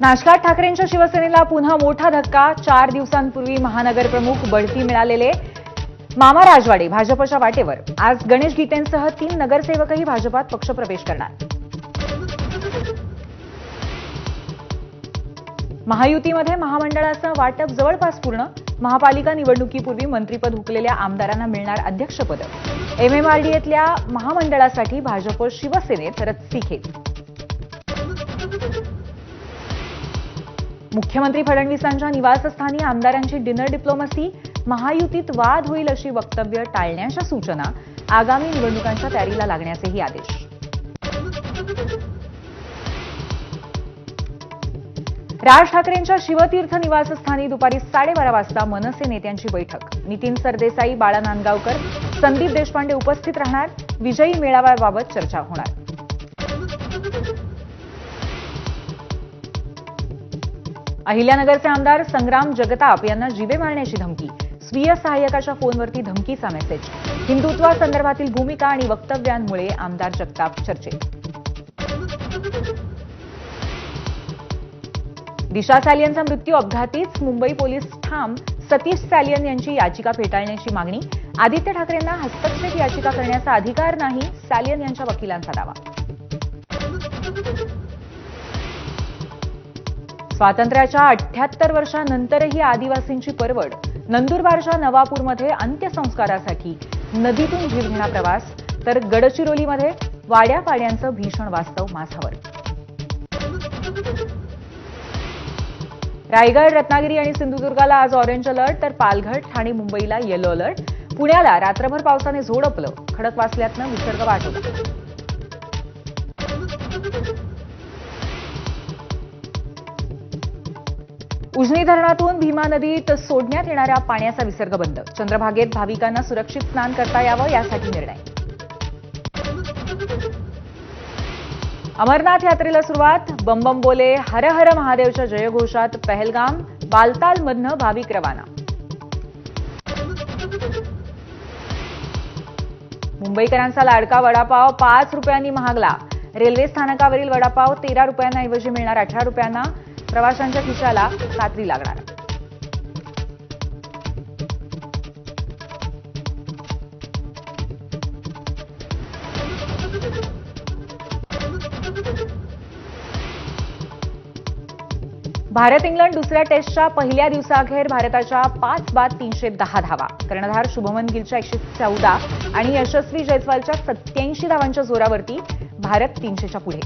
नाशकात ठाकरेंच्या शिवसेनेला पुन्हा मोठा धक्का. चार दिवसांपूर्वी महानगरप्रमुख बढती मिळालेले मामा राजवाडे भाजपच्या वाटेवर. आज गणेश गीतेंसह तीन नगरसेवकही भाजपात पक्षप्रवेश करणार. महायुतीमध्ये महामंडळाचं वाटप जवळपास पूर्ण. महापालिका निवडणुकीपूर्वी मंत्रीपद हुकलेल्या आमदारांना मिळणार अध्यक्षपद. एमएमआरडीएतल्या महामंडळासाठी भाजप शिवसेनेत रस्सीखेच मुख्यमंत्री फडणवीसांच्या निवासस्थानी आमदारांची डिनर डिप्लोमसी महायुतीत वाद होईल अशी वक्तव्य टाळण्याच्या सूचना आगामी निवडणुकांच्या तयारीला लागण्याचेही आदेश. राज ठाकरेंच्या शिवतीर्थ निवासस्थानी दुपारी साडेबारा वाजता मनसे नेत्यांची बैठक. नितीन सरदेसाई बाळा नांदगावकर संदीप देशपांडे उपस्थित राहणार. विजयी मेळाव्याबाबत चर्चा होणार. अहिल्यानगरचे आमदार संग्राम जगताप यांना जीवे मारण्याची धमकी. स्वीय सहाय्यकाच्या फोनवरती धमकीचा मेसेज. हिंदुत्वासंदर्भातील भूमिका आणि वक्तव्यांमुळे आमदार जगताप चर्चेत. दिशा सॅलियनचा मृत्यू अपघातीच मुंबई पोलीस ठाम सतीश सॅलियन यांची याचिका फेटाळण्याची मागणी. आदित्य ठाकरेंना हस्तक्षेप याचिका करण्याचा अधिकार नाही सॅलियन यांच्या वकिलांचा दावा. स्वातंत्र्याच्या अठ्ठ्याहत्तर वर्षानंतरही आदिवासींची परवड नंदुरबारच्या नवापूरमध्ये अंत्यसंस्कारासाठी नदीतून जीवघेणा प्रवास तर गडचिरोलीमध्ये वाड्या पाड्यांचं भीषण वास्तव माझावर रायगड रत्नागिरी आणि सिंधुदुर्गाला आज ऑरेंज अलर्ट तर पालघर ठाणे मुंबईला येलो अलर्ट पुण्याला रात्रभर पावसाने झोडपलं खडकवासल्यातनं विसर्ग वाटत उजनी धरणातून भीमा नदीत सोडण्यात येणाऱ्या पाण्याचा विसर्ग बंद. चंद्रभागेत भाविकांना सुरक्षित स्नान करता यावं यासाठी निर्णय. अमरनाथ यात्रेला सुरुवात. बंबम बोले हर हर महादेवच्या जयघोषात पहलगाम बालतालमधनं भाविक रवाना. मुंबईकरांचा लाडका वडापाव पाच रुपयांनी महागला. रेल्वे स्थानकावरील वडापाव तेरा रुपयांना ऐवजी मिळणार अठरा रुपयांना. प्रवाशांच्या खिशाला कात्री लागणार. भारत इंग्लंड दुसऱ्या टेस्टच्या पहिल्या दिवसाअखेर भारताच्या पाच बाद तीनशे दहा धावा. कर्णधार शुभमन गिलच्या एकशे चौदा आणि यशस्वी जयस्वालच्या सत्याऐंशी धावांच्या जोरावरती भारत तीनशेच्या पुढे.